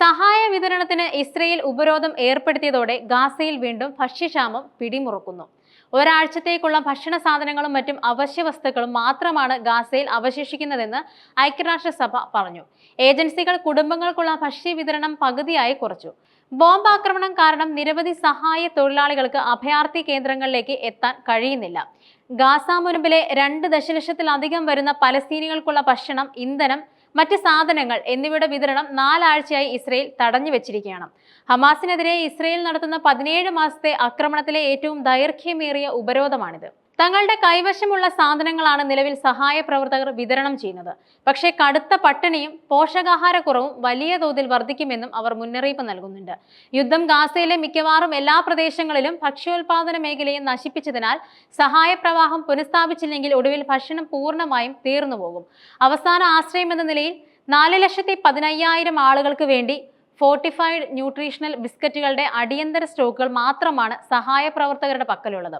സഹായ വിതരണത്തിന് ഇസ്രയേൽ ഉപരോധം ഏർപ്പെടുത്തിയതോടെ ഗാസയിൽ വീണ്ടും ഭക്ഷ്യക്ഷാമം പിടിമുറുക്കുന്നു. ഒരാഴ്ചത്തേക്കുള്ള ഭക്ഷണ സാധനങ്ങളും മറ്റും അവശ്യ വസ്തുക്കളും മാത്രമാണ് ഗാസയിൽ അവശേഷിക്കുന്നതെന്ന് ഐക്യരാഷ്ട്രസഭ പറഞ്ഞു. ഏജൻസികൾ കുടുംബങ്ങൾക്കുള്ള ഭക്ഷ്യ വിതരണം പകുതിയായി കുറച്ചു. ബോംബാക്രമണം കാരണം നിരവധി സഹായ തൊഴിലാളികൾക്ക് അഭയാർത്ഥി കേന്ദ്രങ്ങളിലേക്ക് എത്താൻ കഴിയുന്നില്ല. ഗാസ മുൻപിലെ രണ്ട് ദശലക്ഷത്തിലധികം വരുന്ന പലസ്തീനികൾക്കുള്ള ഭക്ഷണം ഇന്ധനം മറ്റ് സാധനങ്ങൾ എന്നിവയുടെ വിതരണം നാലാഴ്ചയായി ഇസ്രയേൽ തടഞ്ഞു വെച്ചിരിക്കുകയാണ്. ഹമാസിനെതിരെ ഇസ്രയേൽ നടത്തുന്ന പതിനേഴ് മാസത്തെ ആക്രമണത്തിലെ ഏറ്റവും ദൈർഘ്യമേറിയ ഉപരോധമാണിത്. തങ്ങളുടെ കൈവശമുള്ള സാധനങ്ങളാണ് നിലവിൽ സഹായ പ്രവർത്തകർ വിതരണം ചെയ്യുന്നത്. പക്ഷേ കടുത്ത പട്ടിണിയും പോഷകാഹാരക്കുറവും വലിയ തോതിൽ വർദ്ധിക്കുമെന്നും അവർ മുന്നറിയിപ്പ് നൽകുന്നുണ്ട്. യുദ്ധം ഗാസയിലെ മിക്കവാറും എല്ലാ പ്രദേശങ്ങളിലും ഭക്ഷ്യോൽപാദന മേഖലയെ നശിപ്പിച്ചതിനാൽ സഹായ പ്രവാഹം പുനഃസ്ഥാപിച്ചില്ലെങ്കിൽ ഒടുവിൽ ഭക്ഷണം പൂർണമായും തീർന്നുപോകും. അവസാന ആശ്രയം എന്ന നിലയിൽ നാല് ലക്ഷത്തി പതിനയ്യായിരം ആളുകൾക്ക് വേണ്ടി ഫോർട്ടിഫൈഡ് ന്യൂട്രീഷണൽ ബിസ്ക്കറ്റുകളുടെ അടിയന്തര സ്റ്റോക്കുകൾ മാത്രമാണ് സഹായ പ്രവർത്തകരുടെ പക്കലുള്ളത്.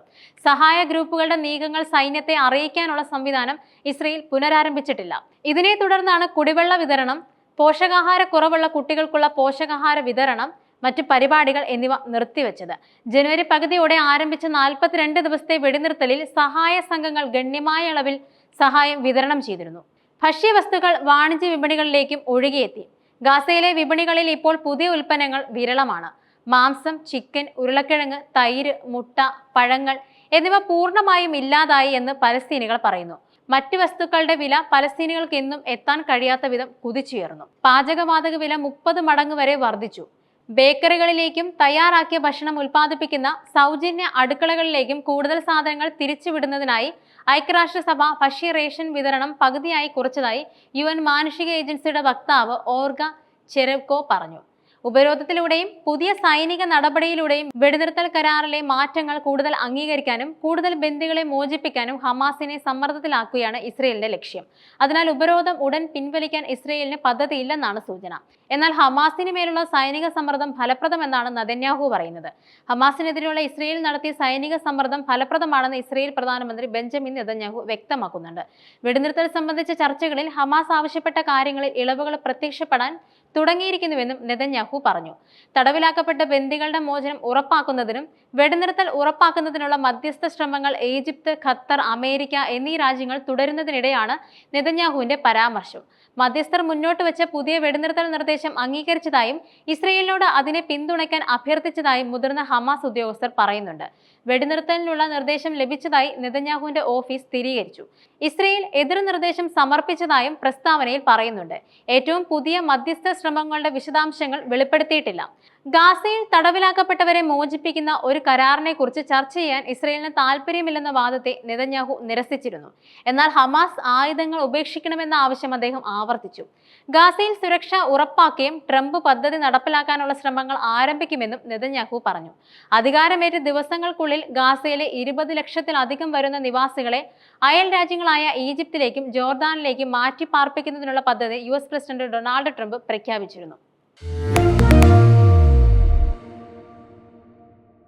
സഹായ ഗ്രൂപ്പുകളുടെ നീക്കങ്ങൾ സൈന്യത്തെ അറിയിക്കാനുള്ള സംവിധാനം ഇസ്രയേൽ പുനരാരംഭിച്ചിട്ടില്ല. ഇതിനെ തുടർന്നാണ് കുടിവെള്ള വിതരണം പോഷകാഹാര കുറവുള്ള കുട്ടികൾക്കുള്ള പോഷകാഹാര വിതരണം മറ്റ് പരിപാടികൾ എന്നിവ നിർത്തിവെച്ചത്. ജനുവരി പകുതിയോടെ ആരംഭിച്ച നാൽപ്പത്തിരണ്ട് ദിവസത്തെ വെടിനിർത്തലിൽ സഹായ സംഘങ്ങൾ ഗണ്യമായ അളവിൽ സഹായം വിതരണം ചെയ്തിരുന്നു. ഭക്ഷ്യവസ്തുക്കൾ വാണിജ്യ വിപണികളിലേക്കും ഒഴുകിയെത്തി. ഗാസയിലെ വിപണികളിൽ ഇപ്പോൾ പുതിയ ഉൽപ്പന്നങ്ങൾ വിരളമാണ്. മാംസം ചിക്കൻ ഉരുളക്കിഴങ്ങ് തൈര് മുട്ട പഴങ്ങൾ എന്നിവ പൂർണമായും ഇല്ലാതായി എന്ന് പലസ്തീനികൾ പറയുന്നു. മറ്റ് വസ്തുക്കളുടെ വില പലസ്തീനികൾക്ക് എന്നും എത്താൻ കഴിയാത്ത വിധം കുതിച്ചുയർന്നു. പാചകവാതക വില മുപ്പത് മടങ്ങ് വരെ വർദ്ധിച്ചു. ബേക്കറികളിലേക്കും തയ്യാറാക്കിയ ഭക്ഷണം ഉൽപ്പാദിപ്പിക്കുന്ന സൗജന്യ അടുക്കളകളിലേക്കും കൂടുതൽ സാധനങ്ങൾ തിരിച്ചുവിടുന്നതിനായി ഐക്യരാഷ്ട്രസഭ ഭക്ഷ്യ റേഷൻ വിതരണം പകുതിയായി കുറച്ചതായി യു മാനുഷിക ഏജൻസിയുടെ വക്താവ് ഓർഗ ചെരവ്കോ പറഞ്ഞു. ഉപരോധത്തിലൂടെയും പുതിയ സൈനിക നടപടിയിലൂടെയും വെടിനിർത്തൽ കരാറിലെ മാറ്റങ്ങൾ കൂടുതൽ അംഗീകരിക്കാനും കൂടുതൽ ബന്ദികളെ മോചിപ്പിക്കാനും ഹമാസിനെ സമ്മർദ്ദത്തിലാക്കുകയാണ് ഇസ്രയേലിന്റെ ലക്ഷ്യം. അതിനാൽ ഉപരോധം ഉടൻ പിൻവലിക്കാൻ ഇസ്രയേലിന് പദ്ധതിയില്ലെന്നാണ് സൂചന. എന്നാൽ ഹമാസിന് മേലുള്ള സൈനിക സമ്മർദ്ദം ഫലപ്രദമെന്നാണ് നദന്യാഹു പറയുന്നത്. ഹമാസിനെതിരെയുള്ള ഇസ്രയേൽ നടത്തിയ സൈനിക സമ്മർദ്ദം ഫലപ്രദമാണെന്ന് ഇസ്രയേൽ പ്രധാനമന്ത്രി ബെഞ്ചമിൻ നെതന്യാഹു വ്യക്തമാക്കുന്നുണ്ട്. വെടിനിർത്തൽ സംബന്ധിച്ച ചർച്ചകളിൽ ഹമാസ് ആവശ്യപ്പെട്ട കാര്യങ്ങളിൽ ഇളവുകൾ പ്രത്യക്ഷപ്പെടാൻ തുടങ്ങിയിരിക്കുന്നുവെന്നും നെതന്യാഹു പറഞ്ഞു. തടവിലാക്കപ്പെട്ട ബന്ദികളുടെ മോചനം ഉറപ്പാക്കുന്നതിനും വെടിനിർത്തൽ ഉറപ്പാക്കുന്നതിനുള്ള മധ്യസ്ഥ ശ്രമങ്ങൾ ഈജിപ്ത് ഖത്തർ അമേരിക്ക എന്നീ രാജ്യങ്ങൾ തുടരുന്നതിനിടെയാണ് നെതന്യാഹുവിന്റെ പരാമർശം. മധ്യസ്ഥർ മുന്നോട്ട് വെച്ച പുതിയ വെടിനിർത്തൽ നിർദ്ദേശം അംഗീകരിച്ചതായും ഇസ്രയേലിനോട് അതിനെ പിന്തുണയ്ക്കാൻ അഭ്യർത്ഥിച്ചതായും മുതിർന്ന ഹമാസ് ഉദ്യോഗസ്ഥർ പറയുന്നുണ്ട്. വെടിനിർത്തലിനുള്ള നിർദ്ദേശം ലഭിച്ചതായി നെതന്യാഹുവിന്റെ ഓഫീസ് സ്ഥിരീകരിച്ചു. ഇസ്രയേൽ എതിർ നിർദ്ദേശം സമർപ്പിച്ചതായും പ്രസ്താവനയിൽ പറയുന്നുണ്ട്. ഏറ്റവും പുതിയ മധ്യസ്ഥ ശ്രമങ്ങളുടെ വിശദാംശങ്ങൾ വെളിപ്പെടുത്തിയിട്ടില്ല. ഗാസയിൽ തടവിലാക്കപ്പെട്ടവരെ മോചിപ്പിക്കുന്ന ഒരു കരാറിനെ കുറിച്ച് ചർച്ച ചെയ്യാൻ ഇസ്രയേലിന് താല്പര്യമില്ലെന്ന വാദത്തെ നെതന്യാഹു നിരസിച്ചിരുന്നു. എന്നാൽ ഹമാസ് ആയുധങ്ങൾ ഉപേക്ഷിക്കണമെന്ന ആവശ്യം അദ്ദേഹം ആവർത്തിച്ചു. ഗാസയിൽ സുരക്ഷ ഉറപ്പാക്കുകയും ട്രംപ് പദ്ധതി നടപ്പിലാക്കാനുള്ള ശ്രമങ്ങൾ ആരംഭിക്കുമെന്നും നെതന്യാഹു പറഞ്ഞു. അധികാരമേറ്റ ദിവസങ്ങൾക്കുള്ളിൽ ഗാസയിലെ ഇരുപത് ലക്ഷത്തിലധികം വരുന്ന നിവാസികളെ അയൽ രാജ്യങ്ങളായ ഈജിപ്തിലേക്കും ജോർദാനിലേക്കും മാറ്റി പാർപ്പിക്കുന്നതിനുള്ള പദ്ധതി U S president Donald Trump പ്രഖ്യാപിച്ചിരുന്നു